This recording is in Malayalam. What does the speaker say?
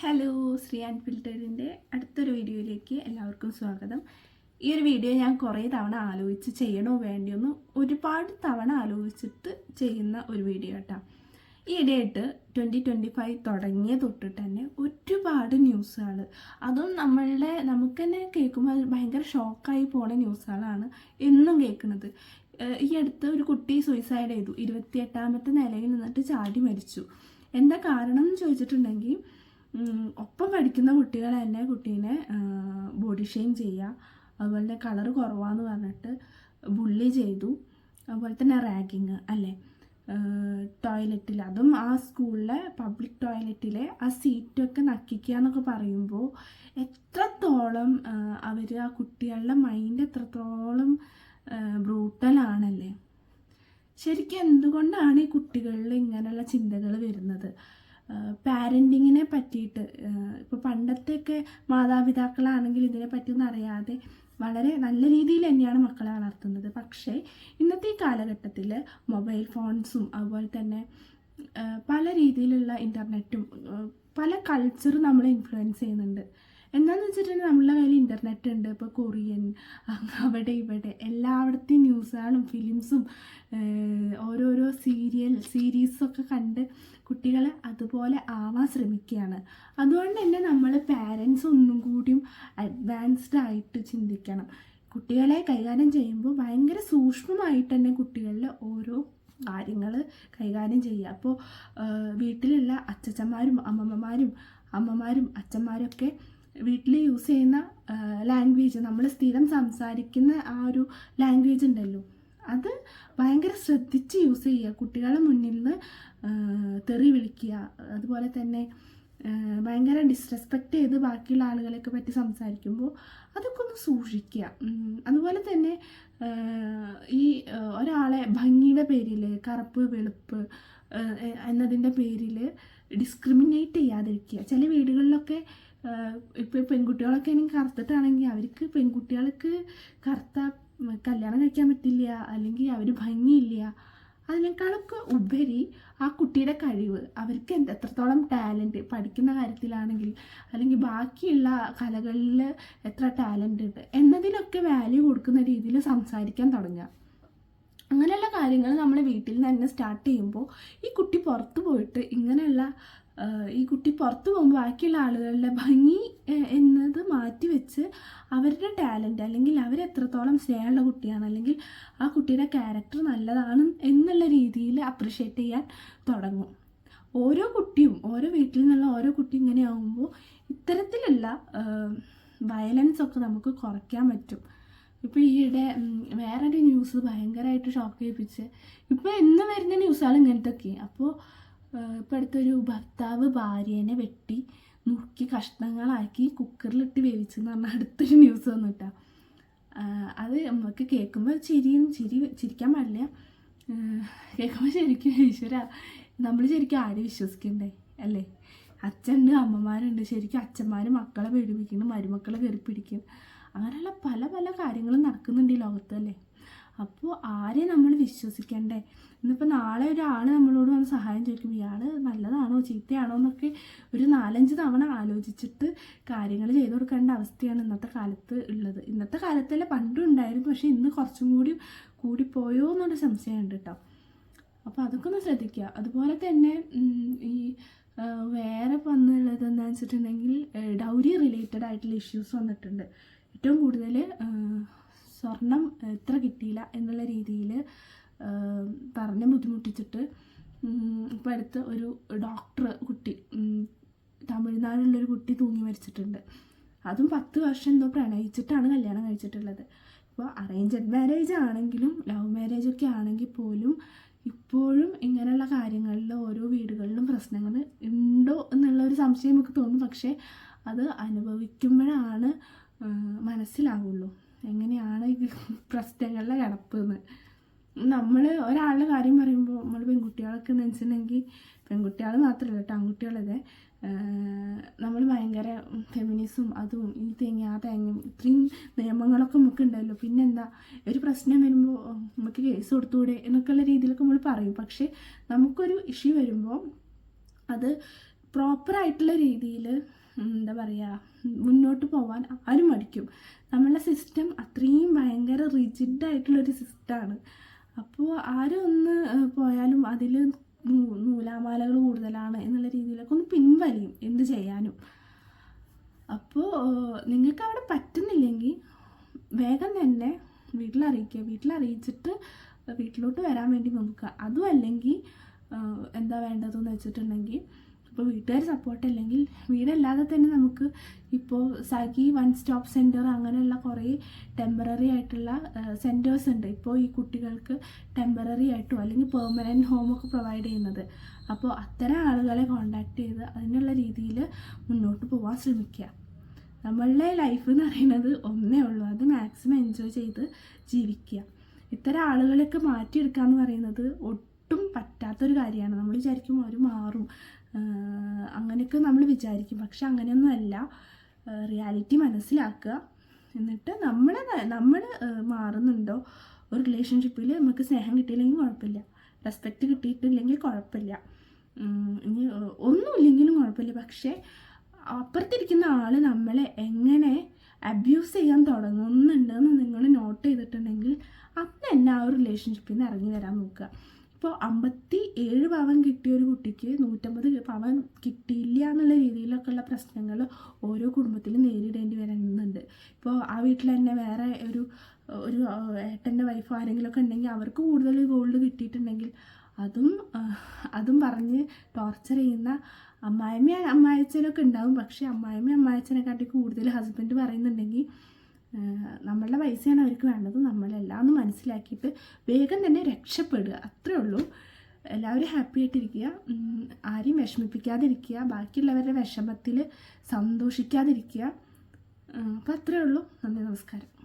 ഹലോ ശ്രീ ആൻഡ് ഫിൽറ്ററിന്റെ അടുത്തൊരു വീഡിയോയിലേക്ക് എല്ലാവർക്കും സ്വാഗതം. ഈ ഒരു വീഡിയോ ഞാൻ കുറേ തവണ ആലോചിച്ച് ചെയ്യണോ വേണ്ടിയൊന്നും ഒരുപാട് തവണ ആലോചിച്ചിട്ട് ചെയ്യുന്ന ഒരു വീഡിയോ കേട്ടോ. ഈ ഇടയായിട്ട് ട്വന്റി ട്വന്റി ഫൈവ് തുടങ്ങിയ തൊട്ടിട്ട് തന്നെ ഒരുപാട് ന്യൂസുകൾ അതും നമ്മളുടെ നമുക്ക് തന്നെ കേൾക്കുമ്പോൾ ഭയങ്കര ഷോക്കായി പോണ ന്യൂസുകളാണ് എന്നും കേൾക്കുന്നത് ഈ അടുത്ത് ഒരു കുട്ടി സൂയിസൈഡ് ചെയ്തു. ഇരുപത്തിയെട്ടാമത്തെ നിലയിൽ നിന്നിട്ട് ചാടി മരിച്ചു. എന്താ കാരണം എന്ന് ചോദിച്ചിട്ടുണ്ടെങ്കിൽ ഒപ്പം പഠിക്കുന്ന കുട്ടികൾ തന്നെ കുട്ടീനെ ബോഡി ഷെയിം ചെയ്യുക അതുപോലെ തന്നെ കളർ കുറവാന്ന് പറഞ്ഞിട്ട് ബുള്ളി ചെയ്തു. അതുപോലെ തന്നെ റാഗിങ് അല്ലേ? ടോയ്ലറ്റിൽ അതും ആ സ്കൂളിലെ പബ്ലിക് ടോയ്ലറ്റിലെ ആ സീറ്റൊക്കെ നക്കിക്കുക എന്നൊക്കെ പറയുമ്പോൾ എത്രത്തോളം അവർ ആ കുട്ടികളുടെ മൈൻഡ് എത്രത്തോളം ബ്രൂട്ടലാണല്ലേ ശരിക്കും എന്തുകൊണ്ടാണ് ഈ കുട്ടികളിൽ ഇങ്ങനെയുള്ള ചിന്തകൾ വരുന്നത്? പാരന്റിങ്ങിനെ പറ്റിയിട്ട് ഇപ്പോൾ പണ്ടത്തെയൊക്കെ മാതാപിതാക്കളാണെങ്കിൽ ഇതിനെ പറ്റിയൊന്നും അറിയാതെ വളരെ നല്ല രീതിയിൽ തന്നെയാണ് മക്കളെ വളർത്തുന്നത്. പക്ഷേ ഇന്നത്തെ കാലഘട്ടത്തിൽ മൊബൈൽ ഫോൺസും അതുപോലെ തന്നെ പല രീതിയിലുള്ള ഇന്റർനെറ്റും പല കൾച്ചറും നമ്മളെ ഇൻഫ്ലുവൻസ് ചെയ്യുന്നുണ്ട്. എന്താന്ന് വെച്ചിട്ടുണ്ടെങ്കിൽ നമ്മളെ കയ്യിൽ ഇന്റർനെറ്റ് ഉണ്ട്. ഇപ്പോൾ കൊറിയൻ അവിടെ ഇവിടെ എല്ലായിടത്തെയും ന്യൂസുകളും ഫിലിംസും ഓരോരോ സീരിയൽ സീരീസൊക്കെ കണ്ട് കുട്ടികൾ അതുപോലെ ആവാൻ ശ്രമിക്കുകയാണ്. അതുകൊണ്ട് തന്നെ നമ്മൾ പാരൻസ് ഒന്നും കൂടിയും അഡ്വാൻസ്ഡ് ആയിട്ട് ചിന്തിക്കണം. കുട്ടികളെ കൈകാര്യം ചെയ്യുമ്പോൾ ഭയങ്കര സൂക്ഷ്മമായിട്ട് തന്നെ കുട്ടികളിലെ ഓരോ കാര്യങ്ങൾ കൈകാര്യം ചെയ്യുക. അപ്പോൾ വീട്ടിലുള്ള അച്ഛച്ചന്മാരും അമ്മമ്മമാരും അമ്മമാരും അച്ഛന്മാരും ഒക്കെ വീട്ടിൽ യൂസ് ചെയ്യുന്ന ലാംഗ്വേജ് നമ്മൾ സ്ഥിരം സംസാരിക്കുന്ന ആ ഒരു ലാംഗ്വേജ് ഉണ്ടല്ലോ. അത് ഭയങ്കര ശ്രദ്ധിച്ച് യൂസ് ചെയ്യുക. കുട്ടികളെ മുന്നിൽ നിന്ന് തെറി വിളിക്കുക. അതുപോലെ തന്നെ ഭയങ്കര ഡിസ്റെസ്പെക്റ്റ് ചെയ്ത് ബാക്കിയുള്ള ആളുകളെയൊക്കെ പറ്റി സംസാരിക്കുമ്പോൾ അതൊക്കെ ഒന്ന് സൂക്ഷിക്കുക. അതുപോലെ തന്നെ ഈ ഒരാളെ ഭംഗിയുടെ പേരിൽ കറുപ്പ് വെളുപ്പ് എന്നതിന്റെ പേരിൽ ഡിസ്ക്രിമിനേറ്റ് ചെയ്യാതിരിക്കുക. ചില വീടുകളിലൊക്കെ ഇപ്പോൾ പെൺകുട്ടികളൊക്കെ ആണെങ്കിൽ കറുത്തിട്ടാണെങ്കിൽ അവർക്ക് പെൺകുട്ടികൾക്ക് കറുത്ത കല്യാണം കഴിക്കാൻ പറ്റില്ല അല്ലെങ്കിൽ അവർ ഭംഗിയില്ല. അതിനേക്കാളൊക്കെ ഉപരി ആ കുട്ടിയുടെ കഴിവ് അവർക്ക് എന്ത് എത്രത്തോളം ടാലന്റ് പഠിക്കുന്ന കാര്യത്തിലാണെങ്കിൽ അല്ലെങ്കിൽ ബാക്കിയുള്ള കലകളിൽ എത്ര ടാലന്റ് ഉണ്ട് എന്നതിനൊക്കെ വാല്യൂ കൊടുക്കുന്ന രീതിയിൽ സംസാരിക്കാൻ തുടങ്ങുക. അങ്ങനെയുള്ള കാര്യങ്ങൾ നമ്മൾ വീട്ടിൽ നിന്ന് തന്നെ സ്റ്റാർട്ട് ചെയ്യുമ്പോൾ ഈ കുട്ടി പുറത്ത് പോയിട്ട് ഇങ്ങനെയുള്ള ഈ കുട്ടി പുറത്ത് പോകുമ്പോൾ ബാക്കിയുള്ള ആളുകളുടെ ഭംഗി എന്നത് മാറ്റി വെച്ച് അവരുടെ ടാലന്റ് അല്ലെങ്കിൽ അവരെത്രത്തോളം സ്നേഹമുള്ള കുട്ടിയാണ് അല്ലെങ്കിൽ ആ കുട്ടിയുടെ ക്യാരക്ടർ നല്ലതാണ് എന്നുള്ള രീതിയിൽ അപ്രിഷ്യേറ്റ് ചെയ്യാൻ തുടങ്ങും. ഓരോ കുട്ടിയും ഓരോ വീട്ടിൽ നിന്നുള്ള ഓരോ കുട്ടി ഇങ്ങനെ ആകുമ്പോൾ ഇത്തരത്തിലുള്ള വയലൻസ് ഒക്കെ നമുക്ക് കുറയ്ക്കാൻ പറ്റും. ഇപ്പോൾ ഈയിടെ വേറൊരു ന്യൂസ് ഭയങ്കരമായിട്ട് ഷോക്ക് ചെയ്യിപ്പിച്ച് ഇപ്പോൾ എന്ന് വരുന്ന ന്യൂസുകൾ ഇങ്ങനത്തൊക്കെ. അപ്പോൾ ഇപ്പോൾ അടുത്തൊരു ഭർത്താവ് ഭാര്യേനെ വെട്ടി നുറുക്കി കഷ്ണങ്ങളാക്കി കുക്കറിലിട്ട് വേവിച്ചെന്ന് പറഞ്ഞാൽ അടുത്തൊരു ന്യൂസ് വന്നിട്ട. അത് നമുക്ക് കേൾക്കുമ്പോൾ ചിരിയും ചിരി ചിരിക്കാൻ പാടില്ല. കേൾക്കുമ്പോൾ ശരിക്കും ഈശ്വര. നമ്മൾ ശരിക്കും ആരും വിശ്വസിക്കണ്ടേ? അല്ലേ? അച്ഛനുണ്ട് അമ്മമാരുണ്ട്. ശരിക്കും അച്ഛന്മാർ മക്കളെ പേടിപ്പിക്കുന്നു മരുമക്കളെ കയറി പിടിക്കും അങ്ങനെയുള്ള പല പല കാര്യങ്ങളും നടക്കുന്നുണ്ട് ഈ ലോകത്ത് അല്ലേ? അപ്പോൾ ആരെ നമ്മൾ വിശ്വസിക്കണ്ടേ? ഇന്നിപ്പോൾ നാളെ ഒരാൾ നമ്മളോട് വന്ന് സഹായം ചോദിക്കും ഇയാൾ നല്ലതാണോ ചീത്തയാണോ എന്നൊക്കെ ഒരു നാലഞ്ച് തവണ ആലോചിച്ചിട്ട് കാര്യങ്ങൾ ചെയ്തു കൊടുക്കേണ്ട അവസ്ഥയാണ് ഇന്നത്തെ കാലത്ത് ഉള്ളത്. ഇന്നത്തെ കാലത്തല്ല പണ്ടും ഉണ്ടായിരുന്നു പക്ഷേ ഇന്ന് കുറച്ചും കൂടി കൂടിപ്പോയോ എന്നൊരു സംശയമുണ്ട് കേട്ടോ. അപ്പോൾ അതൊക്കെ ഒന്ന് ശ്രദ്ധിക്കുക. അതുപോലെ തന്നെ ഈ വേറെ വന്നുള്ളത് എന്താണെന്ന് വെച്ചിട്ടുണ്ടെങ്കിൽ ഡൗരി റിലേറ്റഡ് ആയിട്ടുള്ള ഇഷ്യൂസ് വന്നിട്ടുണ്ട്. ഏറ്റവും കൂടുതൽ സ്വർണം എത്ര കിട്ടിയില്ല എന്നുള്ള രീതിയിൽ പറഞ്ഞ് ബുദ്ധിമുട്ടിച്ചിട്ട് ഇപ്പോൾ അടുത്ത് ഒരു ഡോക്ടർ കുട്ടി ഉം, തമിഴ്നാട്ടിലുള്ളൊരു കുട്ടി തൂങ്ങി മരിച്ചിട്ടുണ്ട്. അതും പത്ത് വർഷം എന്തോ പ്രണയിച്ചിട്ടാണ് കല്യാണം കഴിച്ചിട്ടുള്ളത്. ഇപ്പോൾ അറേഞ്ച്ഡ് മാരേജ് ആണെങ്കിലും ലവ് മാരേജ് ഒക്കെ ആണെങ്കിൽ പോലും ഇപ്പോഴും ഇങ്ങനെയുള്ള കാര്യങ്ങളിൽ ഓരോ വീടുകളിലും പ്രശ്നങ്ങൾ ഉണ്ടോ എന്നുള്ള ഒരു സംശയം നമുക്ക് തോന്നും. പക്ഷേ അത് അനുഭവിക്കുമ്പോഴാണ് മനസ്സിലാവുള്ളൂ. എങ്ങനെയാണ് ഈ പ്രശ്നങ്ങളുടെ കിടപ്പ് എന്ന് നമ്മൾ ഒരാളുടെ കാര്യം പറയുമ്പോൾ നമ്മൾ പെൺകുട്ടികളൊക്കെ എന്ന് വെച്ചിട്ടുണ്ടെങ്കിൽ പെൺകുട്ടികൾ മാത്രമല്ല കേട്ടോ ആൺകുട്ടികളതെ നമ്മൾ ഭയങ്കര ഫെമിനിസും അതും ഈ തേങ്ങ ആ തേങ്ങയും ഇത്രയും നിയമങ്ങളൊക്കെ നമുക്ക് ഉണ്ടല്ലോ പിന്നെന്താ ഒരു പ്രശ്നം വരുമ്പോൾ നമുക്ക് കേസ് കൊടുത്തുകൂടെ എന്നൊക്കെയുള്ള രീതിയിലൊക്കെ നമ്മൾ പറയും. പക്ഷേ നമുക്കൊരു ഇഷ്യൂ വരുമ്പോൾ അത് പ്രോപ്പറായിട്ടുള്ള രീതിയിൽ പോകാൻ ആരും മടിക്കും. നമ്മളെ സിസ്റ്റം അത്രയും ഭയങ്കര റിജിഡായിട്ടുള്ളൊരു സിസ്റ്റമാണ് അപ്പോൾ ആരും ഒന്ന് പോയാലും അതിൽ നൂലാമാലകൾ കൂടുതലാണ് എന്നുള്ള രീതിയിലൊക്കെ ഒന്ന് പിൻവലിയും എന്ത് ചെയ്യാനും. അപ്പോൾ നിങ്ങൾക്ക് അവിടെ പറ്റുന്നില്ലെങ്കിൽ വേഗം തന്നെ വീട്ടിലറിയിക്കുക. വീട്ടിലറിയിച്ചിട്ട് വീട്ടിലോട്ട് വരാൻ വേണ്ടി നോക്കുക. അതും അല്ലെങ്കിൽ എന്താ വേണ്ടതെന്ന് വെച്ചിട്ടുണ്ടെങ്കിൽ ഇപ്പോൾ വീട്ടുകാർ സപ്പോർട്ട് അല്ലെങ്കിൽ വീടല്ലാതെ തന്നെ നമുക്ക് ഇപ്പോൾ സാക്കി വൺ സ്റ്റോപ്പ് സെന്റർ അങ്ങനെയുള്ള കുറേ ടെമ്പററി ആയിട്ടുള്ള സെന്റേഴ്സ് ഉണ്ട്. ഇപ്പോൾ ഈ കുട്ടികൾക്ക് ടെമ്പററി ആയിട്ടോ അല്ലെങ്കിൽ പെർമനന്റ് ഹോമൊക്കെ പ്രൊവൈഡ് ചെയ്യുന്നത്. അപ്പോൾ അത്തരം ആളുകളെ കോണ്ടാക്ട് ചെയ്ത് അതിനുള്ള രീതിയിൽ മുന്നോട്ട് പോകാൻ ശ്രമിക്കുക നമ്മളുടെ ലൈഫ് എന്ന് പറയുന്നത് ഒന്നേ ഉള്ളൂ. അത് മാക്സിമം എൻജോയ് ചെയ്ത് ജീവിക്കുക ഇത്തരം ആളുകളൊക്കെ മാറ്റിയെടുക്കുക എന്ന് പറയുന്നത് ഒട്ടും പറ്റാത്തൊരു കാര്യമാണ്. നമ്മൾ വിചാരിക്കും അവർ മാറും. അങ്ങനെയൊക്കെ നമ്മൾ വിചാരിക്കും. പക്ഷെ അങ്ങനെയൊന്നും അല്ല റിയാലിറ്റി മനസ്സിലാക്കുക. എന്നിട്ട് നമ്മൾ നമ്മൾ മാറുന്നുണ്ടോ? ഒരു റിലേഷൻഷിപ്പിൽ നമുക്ക് സ്നേഹം കിട്ടിയില്ലെങ്കിൽ കുഴപ്പമില്ല. റെസ്പെക്റ്റ് കിട്ടിയിട്ടില്ലെങ്കിൽ കുഴപ്പമില്ല. ഇനി ഒന്നുമില്ലെങ്കിലും കുഴപ്പമില്ല. പക്ഷേ അപ്പുറത്തിരിക്കുന്ന ആൾ നമ്മളെ എങ്ങനെ അബ്യൂസ് ചെയ്യാൻ തുടങ്ങുന്നുണ്ടെന്ന് നിങ്ങൾ നോട്ട് ചെയ്തിട്ടുണ്ടെങ്കിൽ അന്ന് തന്നെ ആ ഒരു റിലേഷൻഷിപ്പിൽ നിന്ന് ഇറങ്ങി വരാൻ നോക്കുക. ഇപ്പോൾ അമ്പത്തി ഏഴ് പവൻ കിട്ടിയ ഒരു കുട്ടിക്ക് നൂറ്റമ്പത് പവൻ കിട്ടിയില്ല എന്നുള്ള രീതിയിലൊക്കെയുള്ള പ്രശ്നങ്ങൾ ഓരോ കുടുംബത്തിലും നേരിടേണ്ടി വരുന്നുണ്ട്. ഇപ്പോൾ ആ വീട്ടിൽ തന്നെ വേറെ ഒരു ഒരു ഏട്ടന്റെ വൈഫ് ആരെങ്കിലുമൊക്കെ ഉണ്ടെങ്കിൽ അവർക്ക് കൂടുതൽ ഗോൾഡ് കിട്ടിയിട്ടുണ്ടെങ്കിൽ അതും അതും പറഞ്ഞ് ടോർച്ചർ ചെയ്യുന്ന അമ്മായിമ്മ അമ്മായച്ചനൊക്കെ ഉണ്ടാവും. പക്ഷേ അമ്മായിമ്മ അമ്മായച്ചനെക്കാട്ടി കൂടുതൽ ഹസ്ബൻഡ് പറയുന്നുണ്ടെങ്കിൽ നമ്മളുടെ പൈസയാണ് അവർക്ക് വേണ്ടത്. നമ്മളെല്ലാം എന്ന് മനസ്സിലാക്കിയിട്ട് വേഗം തന്നെ രക്ഷപ്പെടുക. അത്രേ ഉള്ളൂ. എല്ലാവരും ഹാപ്പി ആയിട്ടിരിക്കുക. ആരെയും വിഷമിപ്പിക്കാതിരിക്കുക. ബാക്കിയുള്ളവരുടെ വിഷമത്തിൽ സന്തോഷിക്കാതിരിക്കുക. അപ്പോൾ അത്രേ ഉള്ളൂ. നന്ദി നമസ്കാരം.